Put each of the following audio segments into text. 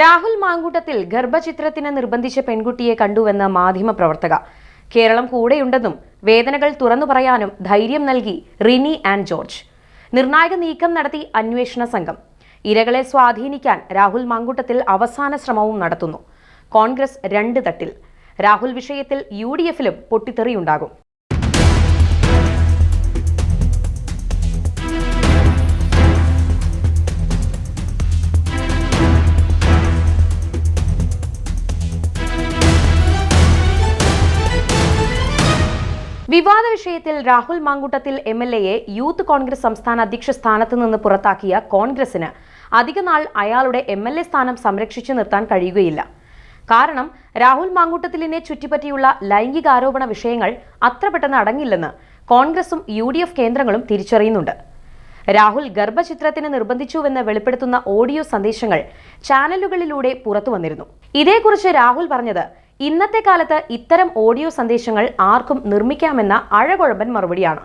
രാഹുൽ മാങ്കൂട്ടത്തിൽ ഗർഭചിത്രത്തിന് നിർബന്ധിച്ച പെൺകുട്ടിയെ കണ്ടുവെന്ന മാധ്യമപ്രവർത്തക കേരളം കൂടെയുണ്ടെന്നും വേദനകൾ തുറന്നു പറയാനും ധൈര്യം നൽകി റിനി ആൻഡ് ജോർജ്. നിർണായക നീക്കം നടത്തി അന്വേഷണ സംഘം. ഇരകളെ സ്വാധീനിക്കാൻ രാഹുൽ മാങ്കൂട്ടത്തിൽ അവസാന ശ്രമവും നടത്തുന്നു. കോൺഗ്രസ് രണ്ട് തട്ടിൽ. രാഹുൽ വിഷയത്തിൽ യു ഡി എഫിലും പൊട്ടിത്തെറിയുണ്ടാകും. വിവാദ വിഷയത്തിൽ രാഹുൽ മാങ്കൂട്ടത്തിൽ എം എൽ എയെ യൂത്ത് കോൺഗ്രസ് സംസ്ഥാന അധ്യക്ഷ സ്ഥാനത്ത് നിന്ന് പുറത്താക്കിയ കോൺഗ്രസിന് അധികനാൾ അയാളുടെ എം എൽ എ സ്ഥാനം സംരക്ഷിച്ചു നിർത്താൻ കഴിയുകയില്ല. കാരണം രാഹുൽ മാങ്കൂട്ടത്തിലിനെ ചുറ്റിപ്പറ്റിയുള്ള ലൈംഗികാരോപണ വിഷയങ്ങൾ അത്ര പെട്ടെന്ന് അടങ്ങില്ലെന്ന് കോൺഗ്രസും യു ഡി എഫ് കേന്ദ്രങ്ങളും തിരിച്ചറിയുന്നുണ്ട്. രാഹുൽ ഗർഭചിത്രത്തിന് നിർബന്ധിച്ചുവെന്ന് വെളിപ്പെടുത്തുന്ന ഓഡിയോ സന്ദേശങ്ങൾ ചാനലുകളിലൂടെ പുറത്തു വന്നിരുന്നു ഇതേക്കുറിച്ച് രാഹുൽ പറഞ്ഞത് ഇന്നത്തെ കാലത്ത് ഇത്തരം ഓഡിയോ സന്ദേശങ്ങൾ ആർക്കും നിർമ്മിക്കാമെന്ന അഴകുഴമ്പൻ മറുപടിയാണ്.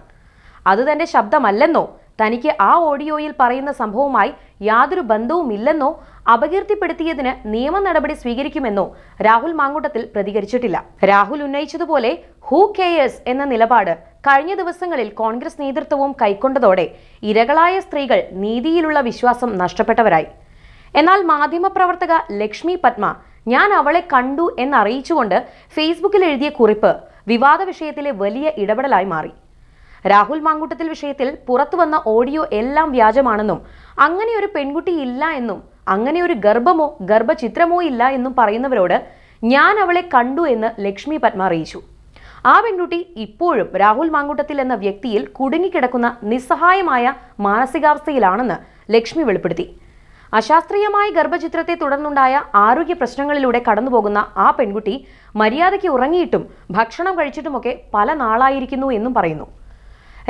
അത് തന്റെ ശബ്ദമല്ലെന്നോ തനിക്ക് ആ ഓഡിയോയിൽ പറയുന്ന സംഭവവുമായി യാതൊരു ബന്ധവുമില്ലെന്നോ അപകീർത്തിപ്പെടുത്തിയതിന് നിയമ നടപടി സ്വീകരിക്കുമെന്നോ രാഹുൽ മാങ്കൂട്ടത്തിൽ പ്രതികരിച്ചിട്ടില്ല. രാഹുൽ ഉന്നയിച്ചതുപോലെ ഹൂ കെയേഴ്സ് എന്ന നിലപാട് കഴിഞ്ഞ ദിവസങ്ങളിൽ കോൺഗ്രസ് നേതൃത്വവും കൈക്കൊണ്ടതോടെ ഇരകളായ സ്ത്രീകൾ നീതിയിലുള്ള വിശ്വാസം നഷ്ടപ്പെട്ടവരായി. എന്നാൽ മാധ്യമപ്രവർത്തക ലക്ഷ്മി പത്മ ഞാൻ അവളെ കണ്ടു എന്നറിയിച്ചുകൊണ്ട് ഫേസ്ബുക്കിൽ എഴുതിയ കുറിപ്പ് വിവാദ വിഷയത്തിലെ വലിയ ഇടപെടലായി മാറി. രാഹുൽ മാങ്കൂട്ടത്തിൽ വിഷയത്തിൽ പുറത്തുവന്ന ഓഡിയോ എല്ലാം വ്യാജമാണെന്നും അങ്ങനെ ഒരു പെൺകുട്ടി ഇല്ല എന്നും അങ്ങനെ ഒരു ഗർഭമോ ഗർഭചിത്രമോ ഇല്ല എന്നും പറയുന്നവരോട് ഞാൻ അവളെ കണ്ടു എന്ന് ലക്ഷ്മി പത്മ അറിയിച്ചു. ആ പെൺകുട്ടി ഇപ്പോഴും രാഹുൽ മാങ്കൂട്ടത്തിൽ എന്ന വ്യക്തിയിൽ കുടുങ്ങിക്കിടക്കുന്ന നിസ്സഹായമായ മാനസികാവസ്ഥയിലാണെന്ന് ലക്ഷ്മി വെളിപ്പെടുത്തി. അശാസ്ത്രീയമായ ഗർഭചിത്രത്തെ തുടർന്നുണ്ടായ ആരോഗ്യ പ്രശ്നങ്ങളിലൂടെ കടന്നുപോകുന്ന ആ പെൺകുട്ടി മര്യാദയ്ക്ക് ഉറങ്ങിയിട്ടും ഭക്ഷണം കഴിച്ചിട്ടുമൊക്കെ പല നാളായിരിക്കുന്നു എന്നും പറയുന്നു.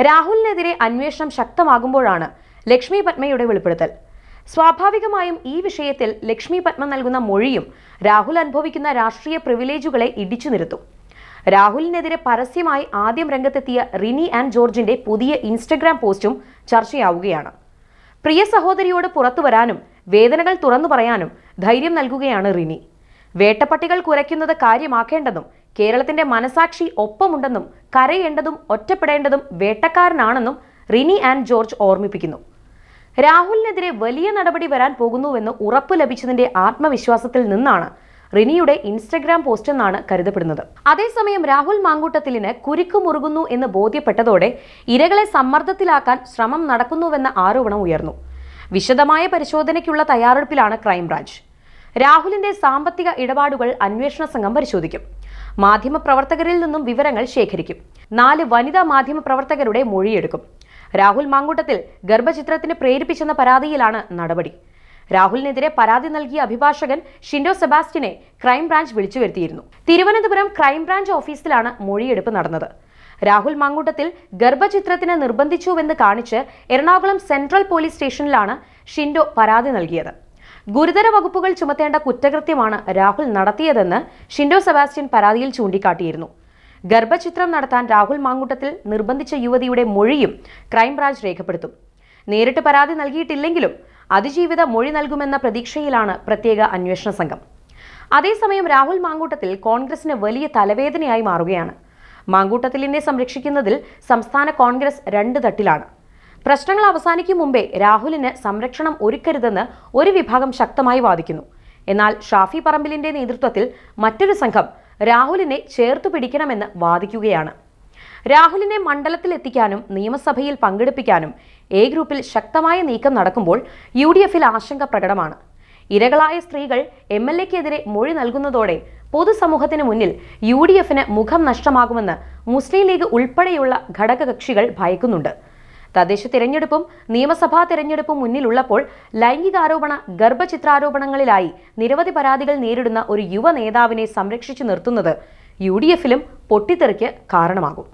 രാഹുലിനെതിരെ അന്വേഷണം ശക്തമാകുമ്പോഴാണ് ലക്ഷ്മി പത്മയുടെ വെളിപ്പെടുത്തൽ. സ്വാഭാവികമായും ഈ വിഷയത്തിൽ ലക്ഷ്മി പത്മ നൽകുന്ന മൊഴിയും രാഹുൽ അനുഭവിക്കുന്ന രാഷ്ട്രീയ പ്രിവിലേജുകളെ ഇടിച്ചു നിരത്തും. രാഹുലിനെതിരെ പരസ്യമായി ആദ്യം രംഗത്തെത്തിയ റിനി ആൻഡ് ജോർജിന്റെ പുതിയ ഇൻസ്റ്റഗ്രാം പോസ്റ്റും ചർച്ചയാവുകയാണ്. പ്രിയ സഹോദരിയോട് പുറത്തു വരാനും വേദനകൾ തുറന്നു പറയാനും ധൈര്യം നൽകുകയാണ് റിനി. വേട്ടപ്പട്ടികൾ കുരയ്ക്കുന്നത് കാര്യമാക്കേണ്ടതും കേരളത്തിന്റെ മനസാക്ഷി ഒപ്പമുണ്ടെന്നും കരയേണ്ടതും ഒറ്റപ്പെടേണ്ടതും വേട്ടക്കാരനാണെന്നും റിനി ആൻഡ് ജോർജ് ഓർമ്മിപ്പിക്കുന്നു. രാഹുലിനെതിരെ വലിയ നടപടി വരാൻ പോകുന്നുവെന്ന് ഉറപ്പ് ലഭിച്ചതിന്റെ ആത്മവിശ്വാസത്തിൽ നിന്നാണ് റിനിയുടെ ഇൻസ്റ്റഗ്രാം പോസ്റ്റ് എന്നാണ് കരുതപ്പെടുന്നത്. അതേസമയം രാഹുൽ മാങ്കൂട്ടത്തിലിന് കുരുക്ക് മുറുകുന്നു എന്ന് ബോധ്യപ്പെട്ടതോടെ ഇരകളെ സമ്മർദ്ദത്തിലാക്കാൻ ശ്രമം നടക്കുന്നുവെന്ന ആരോപണം ഉയർന്നു. വിശദമായ പരിശോധനയ്ക്കുള്ള തയ്യാറെടുപ്പിലാണ് ക്രൈംബ്രാഞ്ച്. രാഹുലിന്റെ സാമ്പത്തിക ഇടപാടുകൾ അന്വേഷണ സംഘം പരിശോധിക്കും. മാധ്യമപ്രവർത്തകരിൽ നിന്നും വിവരങ്ങൾ ശേഖരിക്കും. നാല് വനിതാ മാധ്യമപ്രവർത്തകരുടെ മൊഴിയെടുക്കും. രാഹുൽ മാങ്കൂട്ടത്തിൽ ഗർഭചിത്രത്തിന് പ്രേരിപ്പിച്ചെന്ന പരാതിയിലാണ് നടപടി. രാഹുലിനെതിരെ പരാതി നൽകിയ അഭിഭാഷകൻ ഷിൻഡോ സെബാസ്റ്റിനെ ക്രൈംബ്രാഞ്ച് വിളിച്ചു വരുത്തിയിരുന്നു തിരുവനന്തപുരം ക്രൈംബ്രാഞ്ച് ഓഫീസിലാണ് മൊഴിയെടുപ്പ് നടന്നത്. രാഹുൽ മാങ്കൂട്ടത്തിൽ ഗർഭചിത്രത്തിന് നിർബന്ധിച്ചുവെന്ന് കാണിച്ച് എറണാകുളം സെൻട്രൽ പോലീസ് സ്റ്റേഷനിലാണ് ഷിൻഡോ പരാതി നൽകിയത്. ഗുരുതര വകുപ്പുകൾ ചുമത്തേണ്ട കുറ്റകൃത്യമാണ് രാഹുൽ നടത്തിയതെന്ന് ഷിൻഡോ സെബാസ്റ്റ്യൻ പരാതിയിൽ ചൂണ്ടിക്കാട്ടിയിരുന്നു. ഗർഭചിത്രം നടത്താൻ രാഹുൽ മാങ്കൂട്ടത്തിൽ നിർബന്ധിച്ച യുവതിയുടെ മൊഴിയും ക്രൈംബ്രാഞ്ച് രേഖപ്പെടുത്തും. നേരിട്ട് പരാതി നൽകിയിട്ടില്ലെങ്കിലും അതിജീവിത മൊഴി നൽകുമെന്ന പ്രതീക്ഷയിലാണ് പ്രത്യേക അന്വേഷണ സംഘം. അതേസമയം രാഹുൽ മാങ്കൂട്ടത്തിൽ കോൺഗ്രസിന് വലിയ തലവേദനയായി മാറുകയാണ്. മാങ്കൂട്ടത്തിലിനെ സംരക്ഷിക്കുന്നതിൽ സംസ്ഥാന കോൺഗ്രസ് രണ്ട് തട്ടിലാണ്. പ്രശ്നങ്ങൾ അവസാനിക്കും മുമ്പേ രാഹുലിന് സംരക്ഷണം ഒരുക്കരുതെന്ന് ഒരു വിഭാഗം ശക്തമായി വാദിക്കുന്നു. എന്നാൽ ഷാഫി പറമ്പിലിന്റെ നേതൃത്വത്തിൽ മറ്റൊരു സംഘം രാഹുലിനെ ചേർത്തു പിടിക്കണമെന്ന് വാദിക്കുകയാണ്. രാഹുലിനെ മണ്ഡലത്തിൽ എത്തിക്കാനും നിയമസഭയിൽ പങ്കെടുപ്പിക്കാനും എ ഗ്രൂപ്പിൽ ശക്തമായ നീക്കം നടക്കുമ്പോൾ യു ഡി എഫിൽ ആശങ്ക പ്രകടമാണ്. ഇരകളായ സ്ത്രീകൾ എം എൽ എക്കെതിരെ മൊഴി നൽകുന്നതോടെ പൊതുസമൂഹത്തിന് മുന്നിൽ യു ഡി എഫിന് മുഖം നഷ്ടമാകുമെന്ന് മുസ്ലിം ലീഗ് ഉൾപ്പെടെയുള്ള ഘടകകക്ഷികൾ ഭയക്കുന്നുണ്ട്. തദ്ദേശ തിരഞ്ഞെടുപ്പും നിയമസഭാ തിരഞ്ഞെടുപ്പും മുന്നിലുള്ളപ്പോൾ ലൈംഗികാരോപണ ഗർഭചിത്രാരോപണങ്ങളിലായി നിരവധി പരാതികൾ നേരിടുന്ന ഒരു യുവ നേതാവിനെ സംരക്ഷിച്ചു നിർത്തുന്നത് യു ഡി എഫിലും പൊട്ടിത്തെറിക്ക് കാരണമാകും.